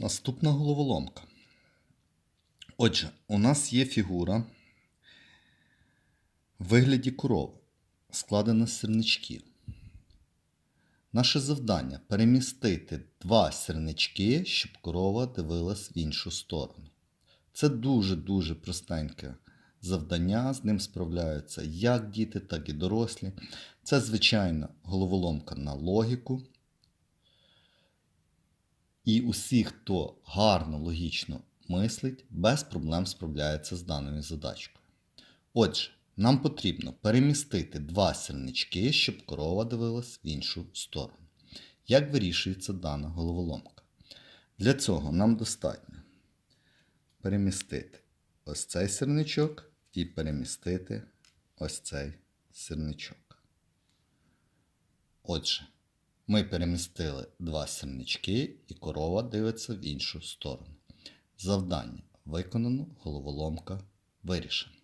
Наступна головоломка. Отже, у нас є фігура в вигляді корови, складена з сірничків. Наше завдання перемістити два сірнички, щоб корова дивилась в іншу сторону. Це дуже-дуже простеньке завдання, з ним справляються як діти, так і дорослі. Це звичайна головоломка на логіку. І усі, хто гарно логічно мислить, без проблем справляється з даною задачкою. Отже, нам потрібно перемістити два сірнички, щоб корова дивилась в іншу сторону. Як вирішується дана головоломка? Для цього нам достатньо перемістити ось цей сірничок і перемістити ось цей сірничок. Отже, ми перемістили два сірнички, і корова дивиться в іншу сторону. Завдання виконано, головоломка вирішена.